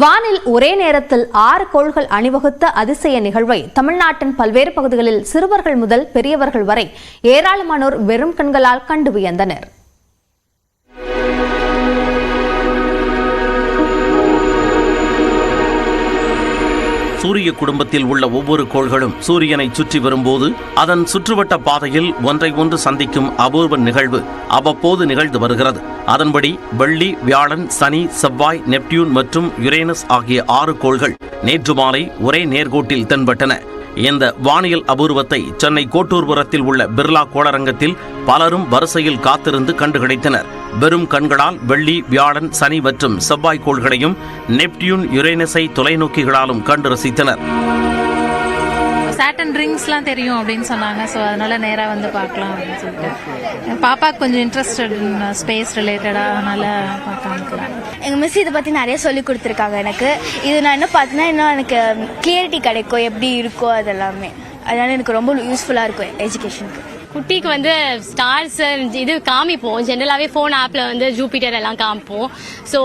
வானில் ஒரே நேரத்தில் ஆறு கோள்கள் அணிவகுத்த அதிசய நிகழ்வை தமிழ்நாட்டின் பல்வேறு பகுதிகளில் சிறுவர்கள் முதல் பெரியவர்கள் வரை ஏராளமானோர் வெறும் கண்களால் கண்டு வியந்தனர். சூரிய குடும்பத்தில் உள்ள ஒவ்வொரு கோள்களும் சூரியனை சுற்றி வரும்போது அதன் சுற்றுவட்ட பாதையில் ஒன்றை ஒன்று சந்திக்கும் அபூர்வ நிகழ்வு அவ்வப்போது நிகழ்ந்து வருகிறது. அதன்படி வெள்ளி வியாழன் சனி செவ்வாய் நெப்டியூன் மற்றும் யுரேனஸ் ஆகிய ஆறு கோள்கள் நேற்று மாலை ஒரே நேர்கோட்டில் தென்பட்டன. இந்த வானியல் அபூர்வத்தை சென்னை கோட்டூர்புரத்தில் உள்ள பிர்லா கோளரங்கத்தில் பலரும் வரிசையில் காத்திருந்து கண்டுகிடைத்தனர். வெறும் கண்களால் வெள்ளி வியாழன் சனி மற்றும் செவ்வாய் கோள்களையும் நெப்டியூன் யுரேனஸை தொலைநோக்கிகளாலும் கண்டு ரசித்தனர். சாட்டன் ரிங்ஸ்லாம் தெரியும் அப்படின்னு சொன்னாங்க. ஸோ அதனால நேராக வந்து பார்க்கலாம் அப்படின்னு சொல்லிட்டு. என் பாப்பாக்கு கொஞ்சம் இன்ட்ரெஸ்டட் ஸ்பேஸ் ரிலேட்டடாக அதனால பார்க்கலாம் எங்கள் மிஸ் இதை பற்றி நிறைய சொல்லி கொடுத்துருக்காங்க எனக்கு. இது நான் என்ன பார்த்தீங்கன்னா இன்னும் எனக்கு um, கிளியரிட்டி கிடைக்கும் எப்படி இருக்கோ அதெல்லாமே. அதனால எனக்கு ரொம்ப யூஸ்ஃபுல்லாக இருக்கும் எஜுகேஷனுக்கு குட்டிக்கு வந்து ஸ்டார்ஸ் இது காமிப்போம். ஜென்ரலாகவே ஃபோன் ஆப்பில் வந்து ஜூபிட்டர் எல்லாம் காமிப்போம். ஸோ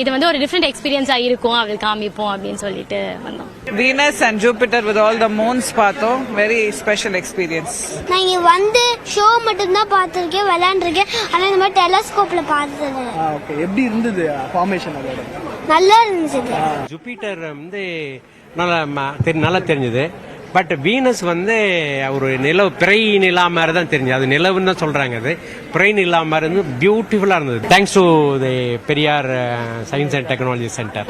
இது வந்து ஒரு டிஃப்ரெண்ட் எக்ஸ்பீரியன்ஸாக இருக்கும். அவள் காமிப்போம் அப்படின்னு சொல்லிட்டு வந்தோம். Venus and Jupiter with all the moons பார்த்தோம். Very special experience. நான் இங்க வந்து ஷோ மட்டும்தான் பார்த்துருக்கேன் விளையாண்டுருக்கேன். ஆனா இந்த மாதிரி டெலஸ்கோப்ல பார்த்தது. ஓகே எப்படி இருந்தது ஃபார்மேஷன் அதோட? நல்லா இருந்துச்சு. ஜூபிட்டர் வந்து நல்லா நல்லா தெரிஞ்சது. பட் வீனஸ் வந்து ஒரு நிலவு பிறை நிலா மாதிரி தான் தெரிஞ்சது. அது நிலவுன்னு தான் சொல்றாங்க அது. பிறை நிலா மாதிரி இருந்து பியூட்டிஃபுல்லா இருந்தது. Thanks to the Periyar science and technology centre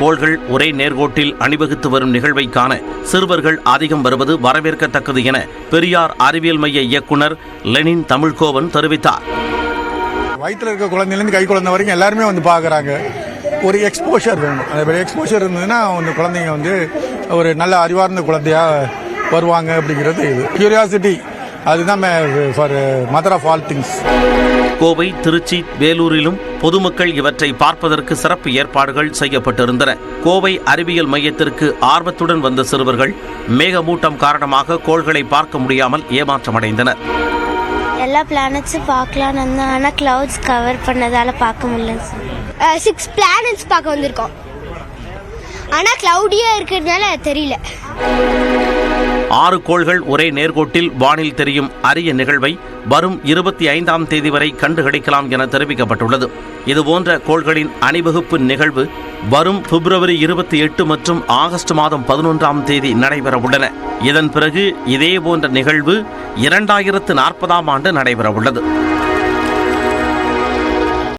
கோள்கள் ஒரே நேர்கோட்டில் அணிவகுத்து வரும் நிகழ்வை காண சிறுவர்கள் அதிகம் வருவது வரவேற்கத்தக்கது என பெரியார் அறிவியல் மைய இயக்குனர் லெனின் தமிழ்கோவன் தெரிவித்தார். வயிற்றுல இருக்க குழந்தைலேருந்து கை குழந்தை வரைக்கும் எல்லாருமே வந்து பார்க்குறாங்க. ஒரு எக்ஸ்போஷர் வேணும். அந்த எக்ஸ்போஷர் இருந்ததுன்னா அந்த குழந்தைங்க வந்து ஒரு நல்ல அறிவார்ந்த குழந்தையாக வருவாங்க அப்படிங்கிறது இது. கியூரியாசிட்டி அதுதான் for mother of all things Kovai Tiruchi வேலூரிலும் பொதுமக்கள் இவற்றை பார்ப்பதற்கு சிறப்பு ஏற்பாடுகள் செய்யப்பட்டிருந்தன. கோவை அறிவியல் மையத்திற்கு ஆர்வத்துடன் வந்த சிறுவர்கள் மேகமூட்டம் காரணமாக கோள்களை பார்க்க முடியாமல் ஏமாற்றமடைந்தனர். எல்லா பிளானட்ஸும் பார்க்கலான்னு இருந்தோம். ஆனால் கிளவுட்ஸ் கவர் பண்ணதால பார்க்க முடியல சிக்ஸ் பிளானட்ஸ் பார்க்க வந்திருக்கோம். ஆனால் க்ளவுடியாக இருக்கிறதுனால தெரியல. ஆறு கோள்கள் ஒரே நேர்கோட்டில் வானில் தெரியும் அரிய நிகழ்வை வரும் இருபத்தி ஐந்தாம் தேதி வரை கண்டுகளிக்கலாம் என தெரிவிக்கப்பட்டுள்ளது. இதுபோன்ற கோள்களின் அணிவகுப்பு நிகழ்வு வரும் பிப்ரவரி இருபத்தி எட்டு மற்றும் ஆகஸ்ட் மாதம் பதினொன்றாம் தேதி நடைபெற உள்ளன இதன் பிறகு இதே போன்ற நிகழ்வு இரண்டாயிரத்து நாற்பதாம் ஆண்டு நடைபெற உள்ளது